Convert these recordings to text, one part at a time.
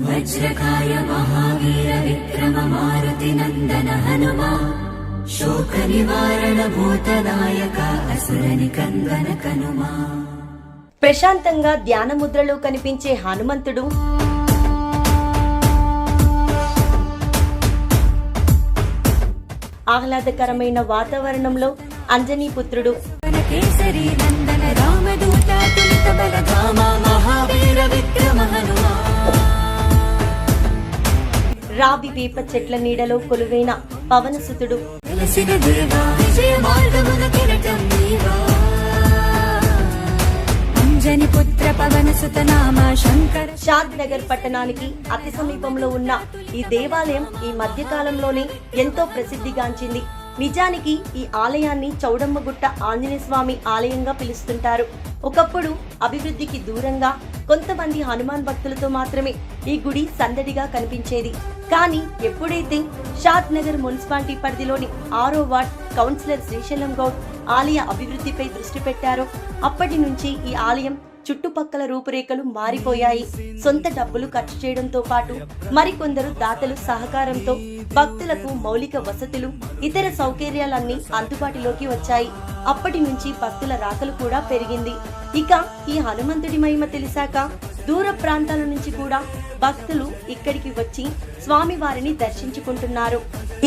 వజ్రకాయ మహావీర విక్రమ మారుతి నందన హనుమా. శోక నివారణ భూతనాయక అసురని కందన కనుమా. ప్రశాంతంగా ధ్యాన ముద్రలో కనిపించే హనుమంతుడు. ఆహ్లాదకరమైన వాతావరణంలో అంజనీ పుత్రుడు. కేసరి నందన మహావీర విక్రమ హనుమా. రావి వేప చెట్ల నీడలో కొలువైన పవనసుతుడు షాద్ నగర్ పట్టణానికి అతి సమీపంలో ఉన్న ఈ దేవాలయం ఈ మధ్య కాలంలోనే ఎంతో ప్రసిద్ధిగాంచింది. నిజానికి ఈ ఆలయాన్ని చౌడమ్మగుట్ట ఆంజనేయ స్వామి ఆలయంగా పిలుస్తుంటారు. ఒకప్పుడు అభివృద్ధికి దూరంగా కొంతమంది హనుమాన్ భక్తులతో మాత్రమే ఈ గుడి సందడిగా కనిపించేది. కానీ ఎప్పుడైతే షాద్ నగర్ మున్సిపాలిటీ పరిధిలోని ఆరో వార్డ్ కౌన్సిలర్ శ్రీశైలం గౌడ్ ఆలయ అభివృద్ధిపై దృష్టి పెట్టారో అప్పటి నుంచి ఈ ఆలయం చుట్టుపక్కల రూపురేఖలు మారిపోయాయి. సొంత డబ్బులు ఖర్చు చేయడంతో పాటు మరికొందరు దాతలు సహకారంతో భక్తులకు మౌలిక వసతులు ఇతర సౌకర్యాలన్నీ అందుబాటులోకి వచ్చాయి. అప్పటి నుంచి భక్తుల రాకలు కూడా పెరిగింది. ఇక ఈ హనుమంతుడి మహిమ తెలిసాక దూర ప్రాంతాల నుంచి కూడా భక్తులు ఇక్కడికి వచ్చి స్వామివారిని దర్శించుకుంటున్నారు.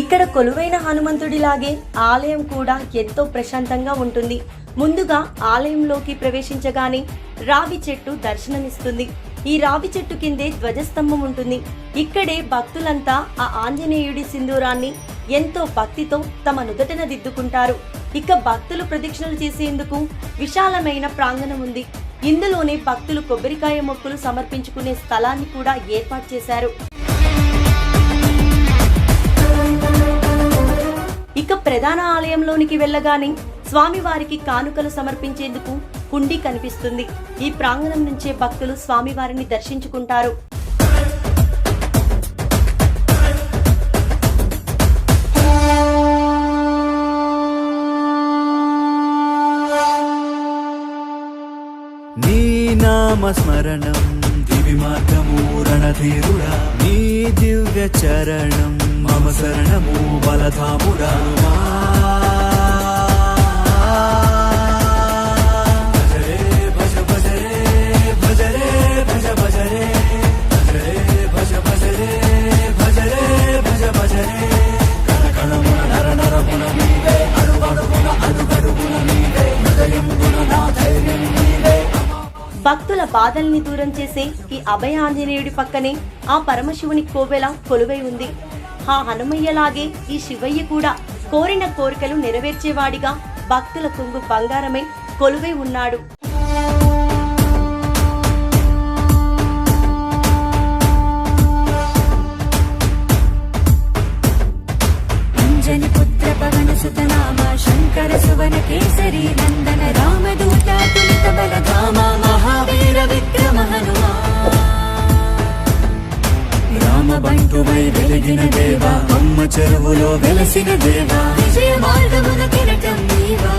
ఇక్కడ కొలువైన హనుమంతుడిలాగే ఆలయం కూడా ఎంతో ప్రశాంతంగా ఉంటుంది. ముందుగా ఆలయంలోకి ప్రవేశించగానే రావి చెట్టు దర్శనమిస్తుంది. ఈ రావి చెట్టు కిందే ధ్వజస్తంభం ఉంటుంది. ఇక్కడే భక్తులంతా ఆ ఆంజనేయుడి సింధూరాన్ని ఎంతో భక్తితో తమ నుదటన దిద్దుకుంటారు. ఇక భక్తులు ప్రదక్షిణలు చేసేందుకు విశాలమైన ప్రాంగణం ఉంది. ఇందులోనే భక్తులు కొబ్బరికాయ మొక్కులు సమర్పించుకునే స్థలాన్ని కూడా ఏర్పాటు చేశారు. ఇక ప్రధాన ఆలయంలోనికి వెళ్ళగానే స్వామివారికి కానుకలు సమర్పించేందుకు హుండీ కనిపిస్తుంది. ఈ ప్రాంగణం నుంచే భక్తులు స్వామివారిని దర్శించుకుంటారు. నీ నామస్మరణం దివి మార్గము రణధీరుడా. నీ దివ్య చరణం మమ శరణము బలధాముడా. భక్తుల బాధల్ని దూరం చేసే ఈ అభయ ఆంజనేయుడి పక్కనే ఆ పరమశివుని కోవెల కొలువై ఉంది. ఆ హనుమయ్యలాగే ఈ శివయ్య కూడా కోరిన కోరికలు నెరవేర్చేవాడిగా భక్తుల కొంగు బంగారమై కొలువై ఉన్నాడు. పుత్ర పవన సుతనామ శంకర సువన కేసరి నందన రామదూత తులిత బలధామ మహావీర విక్రమ హనుమా రామబంటువై వెలిగిన దేవా అమ్మ చెరువులో వెలసిన దేవా విజయ మార్గమున కిరటం నీవా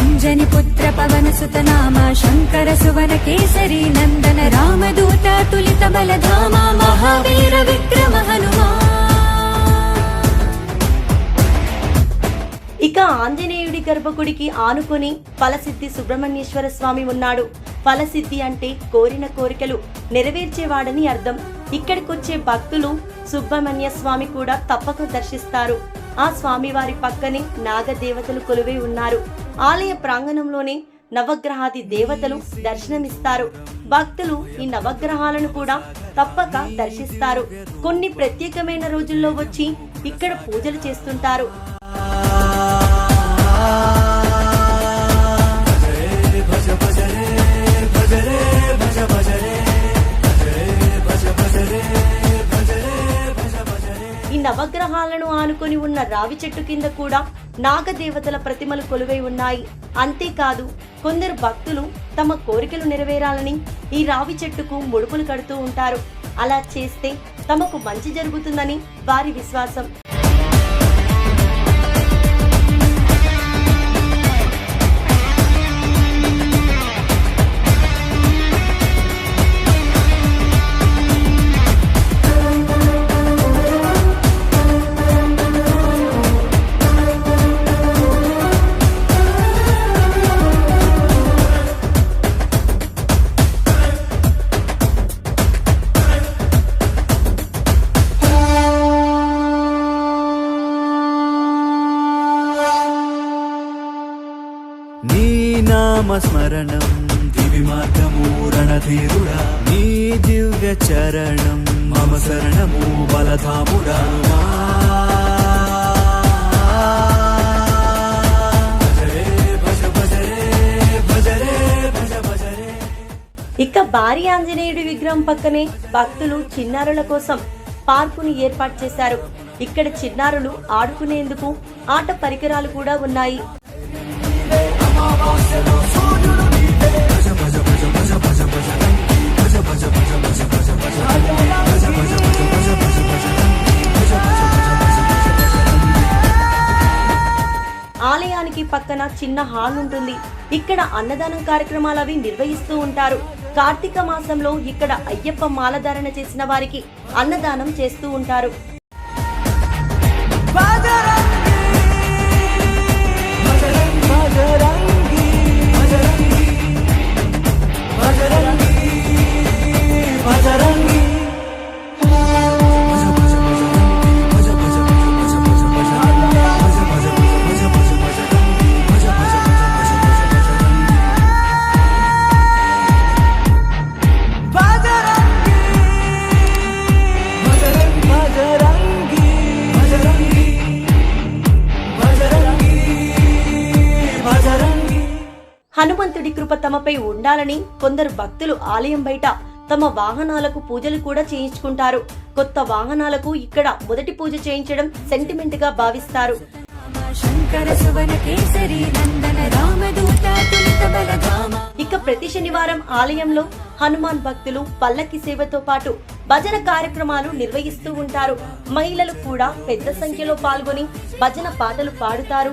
అంజని పుత్ర పవన సుత నామ శంకర సువన కేసరి నందన రామదూత తులిత బలధామ మహావీర విక్రమ హనుమా ఇక ఆంజనేయుడి గర్భగుడికి ఆనుకొని ఫలసిద్ధి సుబ్రహ్మణ్యేశ్వర స్వామి ఉన్నాడు. ఫలసిద్ధి అంటే కోరిన కోరికలు నెరవేర్చేవాడని అర్థం. ఇక్కడికొచ్చే భక్తులు సుబ్రహ్మణ్య స్వామి కూడా తప్పక దర్శిస్తారు. ఆ స్వామి వారి పక్కనే నాగదేవతలు కొలువై ఉన్నారు. ఆలయ ప్రాంగణంలోనే నవగ్రహాది దేవతలు దర్శనమిస్తారు. భక్తులు ఈ నవగ్రహాలను కూడా తప్పక దర్శిస్తారు. కొన్ని ప్రత్యేకమైన రోజుల్లో వచ్చి ఇక్కడ పూజలు చేస్తుంటారు. నవగ్రహాలను ఆనుకొని ఉన్న రావి చెట్టు కింద కూడా నాగదేవతల ప్రతిమలు కొలువై ఉన్నాయి. అంతేకాదు కొందరు భక్తులు తమ కోరికలు నెరవేరాలని ఈ రావి చెట్టుకు ముడుపులు కడుతూ ఉంటారు. అలా చేస్తే తమకు మంచి జరుగుతుందని వారి విశ్వాసం. నామస్మరణం దివి మార్గము రణధీరుడా. నీ దివ్య చరణం మమ శరణము బలధాముడా. ఇక భారీ ఆంజనేయుడి విగ్రహం పక్కనే భక్తులు చిన్నారుల కోసం పార్కుని ఏర్పాటు చేశారు. ఇక్కడ చిన్నారులు ఆడుకునేందుకు ఆట పరికరాలు కూడా ఉన్నాయి. చిన్న హాల్ ఉంటుంది. ఇక్కడ అన్నదానం కార్యక్రమాలు అవి నిర్వహిస్తూ ఉంటారు. కార్తీక మాసంలో ఇక్కడ అయ్యప్ప మాలధారణ చేసిన వారికి అన్నదానం చేస్తూ ఉంటారు. ఉండాలని కొందరు భక్తులు ఆలయం బయట తమ వాహనాలకు పూజలు కూడా చేయించుకుంటారు. కొత్త వాహనాలకు ఇక్కడ మొదటి పూజ చేయించడం సెంటిమెంట్గా భావిస్తారు. ఇక ప్రతి శనివారం ఆలయంలో హనుమాన్ భక్తులు పల్లకి సేవతో పాటు భజన కార్యక్రమాలు నిర్వహిస్తూ ఉంటారు. మహిళలు కూడా పెద్ద సంఖ్యలో పాల్గొని భజన పాటలు పాడుతారు.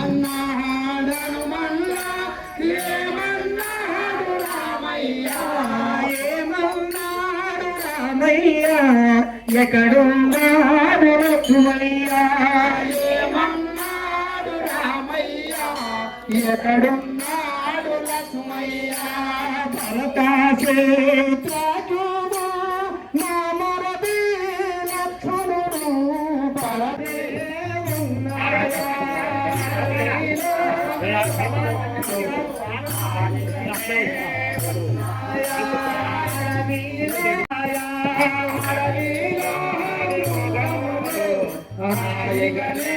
ఎక్కడున్నాడు లక్ష్మయ్యా ఏమన్నాడు రామయ్యా? ఎక్కడున్నాడు లక్ష్మయ్యా భరతాసే Gracias.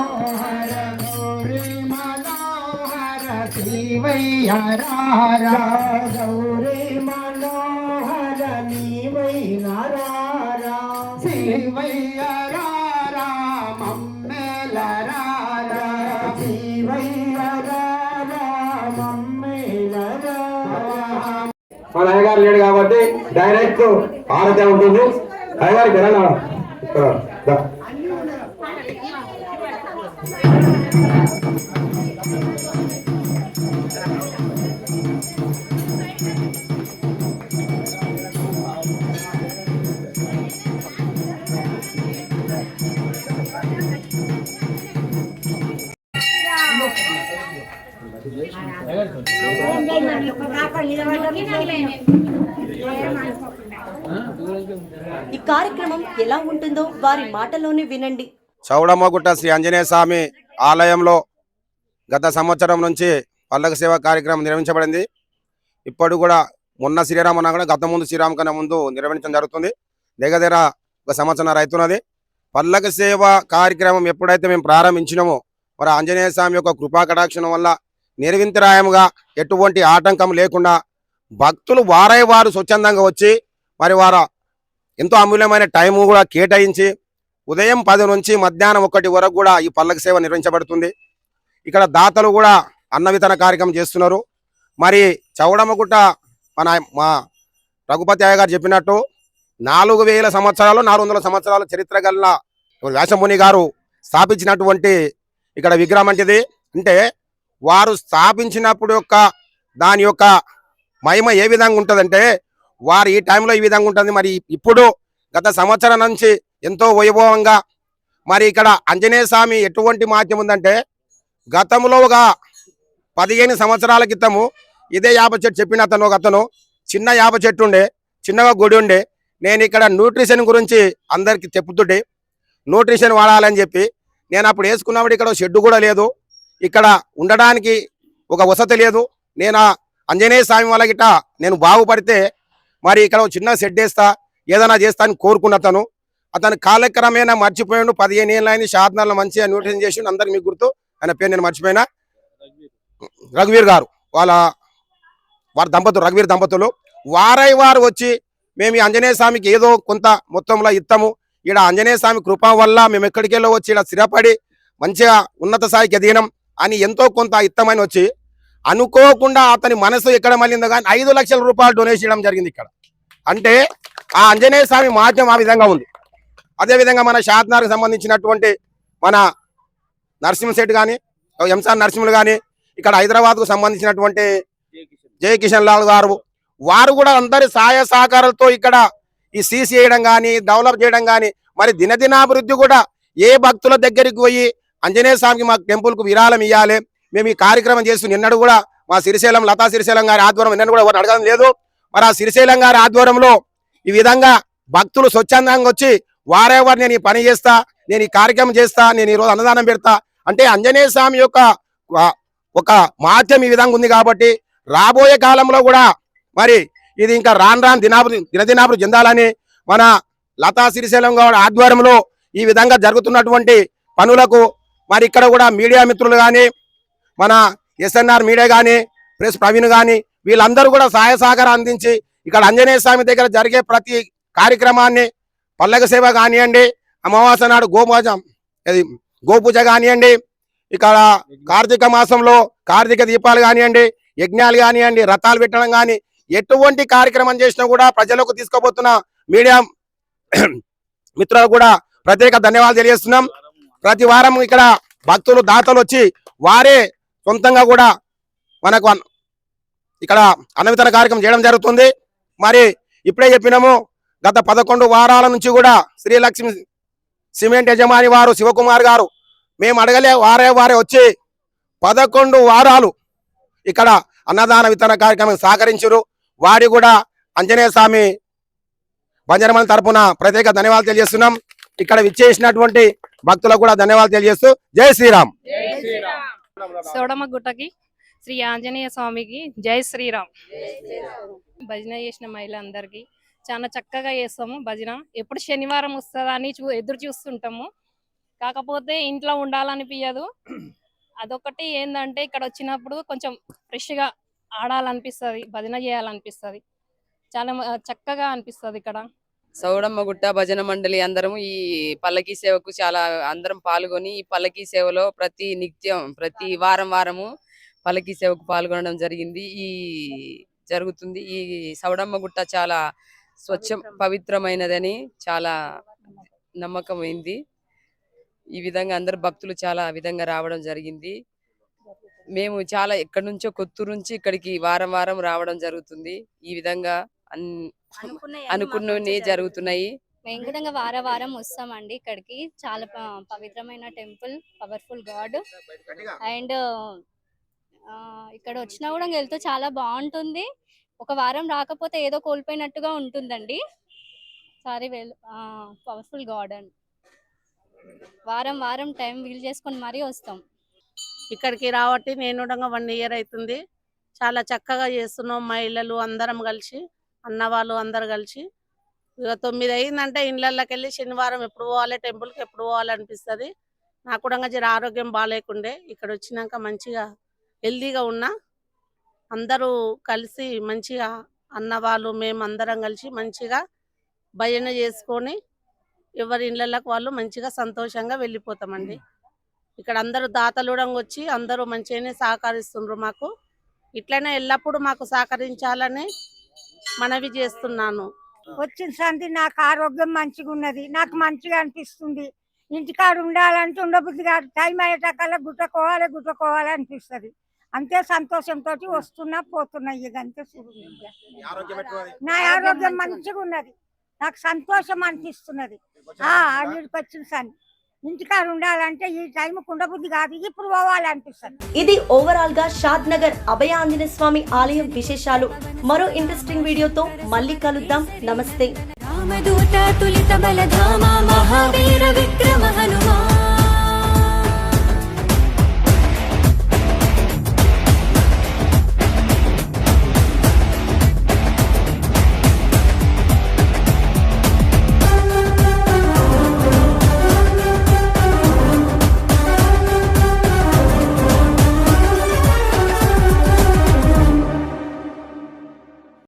మనోహర గౌరీ మనోహర శివయ్య రారా. గౌరీ మనోహర నీవై నారా శివయ్య రారా మమ్మేల రారా. శివయ్య రారా మమ్మేల మన అయ్యగారు లేడు కాబట్టి డైరెక్ట్ ఆరతే ఉంటుంది అయ్యగారికి వెళ్ళాలి ఈ కార్యక్రమం ఎలా ఉంటుందో వారి మాటలోనే వినండి. చౌడమ్మగుట్ట శ్రీ ఆంజనేయ స్వామి ఆలయంలో గత సంవత్సరం నుంచి పల్లక సేవ కార్యక్రమం నిర్వహించబడింది. ఇప్పుడు కూడా మొన్న శ్రీరామ కూడా గత ముందు శ్రీరామ కన్నా ముందు నిర్వహించడం జరుగుతుంది. దగ్గర ఒక సంవత్సరం రైతున్నది. పల్లక సేవ కార్యక్రమం ఎప్పుడైతే మేము ప్రారంభించినామో మరి ఆంజనేయ స్వామి యొక్క కృపా కటాక్షణం వల్ల నిర్వింతరాయముగా ఎటువంటి ఆటంకం లేకుండా భక్తులు వారై వారు స్వచ్ఛందంగా వచ్చి మరి వారు ఎంతో అమూల్యమైన టైము కూడా కేటాయించి ఉదయం పది నుంచి మధ్యాహ్నం ఒకటి వరకు కూడా ఈ పల్లకి సేవ నిర్వహించబడుతుంది. ఇక్కడ దాతలు కూడా అన్న వితరణ కార్యక్రమం చేస్తున్నారు. మరి చౌడమ్మగుట్ట మన మా రఘుపతి అయ్య గారు చెప్పినట్టు నాలుగు వేల సంవత్సరాలు నాలుగు వందల సంవత్సరాల చరిత్ర గల వ్యాసముని గారు స్థాపించినటువంటి ఇక్కడ విగ్రహం అంటేది. అంటే వారు స్థాపించినప్పుడు యొక్క దాని యొక్క మహిమ ఏ విధంగా ఉంటుందంటే వారు ఈ టైంలో ఈ విధంగా ఉంటుంది. మరి ఇప్పుడు గత సంవత్సరం నుంచి ఎంతో వైభవంగా. మరి ఇక్కడ ఆంజనేయ స్వామి ఎటువంటి మాధ్యం ఉందంటే గతంలో ఒక పదిహేను సంవత్సరాల క్రితము ఇదే యాప చెట్టు చెప్పిన అతను ఒక అతను చిన్న యాప చెట్టు ఉండే చిన్నగా గుడి ఉండే. నేను ఇక్కడ న్యూట్రిషన్ గురించి అందరికి చెప్పుతుంటే న్యూట్రిషన్ వాడాలని చెప్పి నేను అప్పుడు వేసుకున్నప్పుడు ఇక్కడ షెడ్ కూడా లేదు. ఇక్కడ ఉండడానికి ఒక వసతి లేదు. నేను ఆంజనేయ స్వామి వాళ్ళ గిట్ట నేను బాగుపడితే మరి ఇక్కడ చిన్న షెడ్ వేస్తా ఏదైనా చేస్తా అని కోరుకున్న తను అతను కాలక్రమేణా మర్చిపోయాడు. పదిహేను ఏళ్ళు అయింది షాద్నాల్లో మంచిగా న్యూట్రిషన్ చేసి అందరికి మీకు గుర్తు. ఆయన పేరు నేను మర్చిపోయినా. రఘువీర్ గారు వాళ్ళ వారి దంపతులు రఘువీర్ దంపతులు. వారై వారు వచ్చి మేము ఈ ఆంజనేయ స్వామికి ఏదో కొంత మొత్తంలో ఇస్తాము ఈడ ఆంజనేయ స్వామి కృప వల్ల మేము ఎక్కడికి వెళ్ళి వచ్చి ఈడ స్థిరపడి మంచిగా ఉన్నత స్థాయికి ఎదిగినాం. అని ఎంతో కొంత ఇస్తామని వచ్చి అనుకోకుండా అతని మనసు ఎక్కడ మళ్ళిందో కానీ ఐదు లక్షల రూపాయలు డొనేషన్ చేయడం జరిగింది ఇక్కడ. అంటే ఆ ఆంజనేయ స్వామి మాధ్యం ఆ విధంగా ఉంది. అదే విధంగా మన షాద్నార్కి సంబంధించినటువంటి మన నరసింహశెట్టి కానీ ఎంసార్ నరసింహులు కానీ ఇక్కడ హైదరాబాద్కు సంబంధించినటువంటి జయ కిషన్ లాల్ గారు వారు కూడా అందరి సహాయ సహకారాలతో ఇక్కడ ఈ సీసీ చేయడం కానీ డెవలప్ చేయడం కానీ మరి దినదినాభివృద్ధి కూడా ఏ భక్తుల దగ్గరికి పోయి ఆంజనేయ స్వామికి మా టెంపుల్కు విరాళం ఇవ్వాలి మేము ఈ కార్యక్రమం చేస్తూ నిన్నడు కూడా మా సిరిశైలం లతా సిరిశైలం గారి ఆధ్వర్యం నిన్న కూడా ఎవరు అడగడం లేదు మరి ఆ సిరిశైలం గారి ఆధ్వర్యంలో ఈ విధంగా భక్తులు స్వచ్ఛందంగా వచ్చి వారే నేను ఈ పని చేస్తా నేను ఈ కార్యక్రమం చేస్తా నేను ఈరోజు అన్నదానం పెడతా అంటే ఆంజనేయ స్వామి యొక్క ఒక మాధ్యం ఈ విధంగా ఉంది కాబట్టి రాబోయే కాలంలో కూడా మరి ఇది ఇంకా రాను రాను దినాభి దినదినాభివృద్ధి చెందాలని మన లతా సిరిశైలం గౌడ్ ఆధ్వర్యంలో ఈ విధంగా జరుగుతున్నటువంటి పనులకు మరి ఇక్కడ కూడా మీడియా మిత్రులు కానీ మన ఎస్ఎన్ఆర్ మీడియా కానీ ప్రెస్ ప్రవీణ్ కానీ వీళ్ళందరూ కూడా సహాయ సహకారం అందించి ఇక్కడ ఆంజనేయ స్వామి దగ్గర జరిగే ప్రతి కార్యక్రమాన్ని పల్లక సేవ కానివ్వండి అమావాస్య నాడు గోమాజం అది గోపూజ కానివ్వండి ఇక్కడ కార్తీక మాసంలో కార్తీక దీపాలు కానివ్వండి యజ్ఞాలు కానివ్వండి రథాలు పెట్టడం కానీ ఎటువంటి కార్యక్రమం చేసినా కూడా ప్రజలకు తీసుకోబోతున్న మీడియా మిత్రులకు కూడా ప్రత్యేక ధన్యవాదాలు తెలియజేస్తున్నాం. ప్రతి వారం ఇక్కడ భక్తులు దాతలు వచ్చి వారే సొంతంగా కూడా మనకు ఇక్కడ అన్నవితన కార్యక్రమం చేయడం జరుగుతుంది. మరి ఇప్పుడే చెప్పినాము గత పదకొండు వారాల నుంచి కూడా శ్రీలక్ష్మి సిమెంట్ యజమాని వారు శివకుమార్ గారు మేము అడగలే వారే వారే వచ్చి పదకొండు వారాలు ఇక్కడ అన్నదాన వితరణ కార్యక్రమం సహకరించారు. వారి కూడా ఆంజనేయ స్వామి బంజరమణ తరపున ప్రత్యేక ధన్యవాదాలు తెలియజేస్తున్నాం. ఇక్కడ విచ్చేసినటువంటి భక్తులకు కూడా ధన్యవాదాలు తెలియజేస్తూ జై శ్రీరామ్. సోడమ్మ గుట్టకి శ్రీ ఆంజనేయ స్వామికి జై శ్రీరామ్. భజన చేసిన మహిళలందరికీ చాలా చక్కగా చేస్తాము భజన. ఎప్పుడు శనివారం వస్తుందా అని చూ ఎదురు చూస్తుంటాము. కాకపోతే ఇంట్లో ఉండాలనిపించదు అదొకటి ఏంటంటే ఇక్కడ వచ్చినప్పుడు కొంచెం ఫ్రెష్గా ఆడాలనిపిస్తుంది భజన చేయాలనిపిస్తుంది. చాలా చక్కగా అనిపిస్తుంది ఇక్కడ. సౌడమ్మ గుట్ట భజన మండలి అందరం ఈ పల్లకీ సేవకు చాలా అందరం పాల్గొని ఈ పల్లకీ సేవలో ప్రతి నిత్యం ప్రతి వారం వారము పల్లకీ సేవకు పాల్గొనడం జరిగింది. ఈ జరుగుతుంది. ఈ సౌడమ్మ గుట్ట చాలా స్వచ్ఛం పవిత్రమైనదని చాలా నమ్మకమైంది. ఈ విధంగా అందరు భక్తులు చాలా విధంగా రావడం జరిగింది. మేము చాలా ఎక్కడి నుంచో కొత్తూరు నుంచి ఇక్కడికి వారం వారం రావడం జరుగుతుంది. ఈ విధంగా అన్ అనుకున్నవి జరుగుతున్నాయి. మేము కూడా ఇంకా వార వారం వస్తామండి ఇక్కడికి. చాలా పవిత్రమైన టెంపుల్ పవర్ఫుల్ గాడ్. అండ్ ఇక్కడ వచ్చినా కూడా వెళ్తే చాలా బాగుంటుంది. ఒక వారం రాకపోతే ఏదో కోల్పోయినట్టుగా ఉంటుందండి. Sorry well powerful garden. వారం వారం టైం వీల్ చేసుకొని మరీ వస్తాం. ఇక్కడికి రావట్టి నేను కూడా వన్ ఇయర్ అవుతుంది చాలా చక్కగా చేస్తున్నాం మహిళలు అందరం కలిసి అన్నవాళ్ళు అందరు కలిసి. ఇక తొమ్మిది అయిందంటే ఇళ్ళకి వెళ్ళి శనివారం ఎప్పుడు పోవాలి టెంపుల్కి ఎప్పుడు పోవాలనిపిస్తుంది నాకు కూడా జర ఆరోగ్యం బాగాలేకుండే. ఇక్కడ వచ్చినాక మంచిగా హెల్దీగా ఉన్నా. అందరూ కలిసి మంచిగా అన్నవాళ్ళు మేము అందరం కలిసి మంచిగా భజన చేసుకొని ఎవరి ఇళ్ళకు వాళ్ళు మంచిగా సంతోషంగా వెళ్ళిపోతామండి. ఇక్కడ అందరూ దాతలు కూడా వచ్చి అందరూ మంచిగానే సహకరిస్తుండ్రు మాకు. ఇట్లనే ఎల్లప్పుడూ మాకు సహకరించాలని మనవి చేస్తున్నాను. వచ్చిన సంది నాకు ఆరోగ్యం మంచిగా ఉన్నది నాకు మంచిగా అనిపిస్తుంది. ఇంటికాడ ఉండాలంటే ఉండబుద్ధి కాదు టైం అయ్యేటకల్లా గుట్టకోవాలి గుట్టకోవాలి అనిపిస్తుంది. అంతే సంతోషంతో వస్తున్నా పోతున్నా ఇక అంతే. నా ఆరోగ్యం మంచిగా ఉన్నది. నాకు సంతోషం అనిపిస్తున్నది. ఆ అన్నిటికి వచ్చిన సన్ని ఇంటికాడ ఉండాలంటే ఈ టైంకి ఉండబుద్ధి కాదు. ఇప్పుడు పోవాలి అనిపిస్తుంది ఇది ఓవరాల్గా షాద్ నగర్ అభయ ఆంజనేయ స్వామి ఆలయం విశేషాలు. మరో ఇంట్రెస్టింగ్ వీడియోతో మళ్ళీ కలుద్దాం. నమస్తే. రామదూత తులిత బలధామ మహావీర విక్రమ హనుమాన్.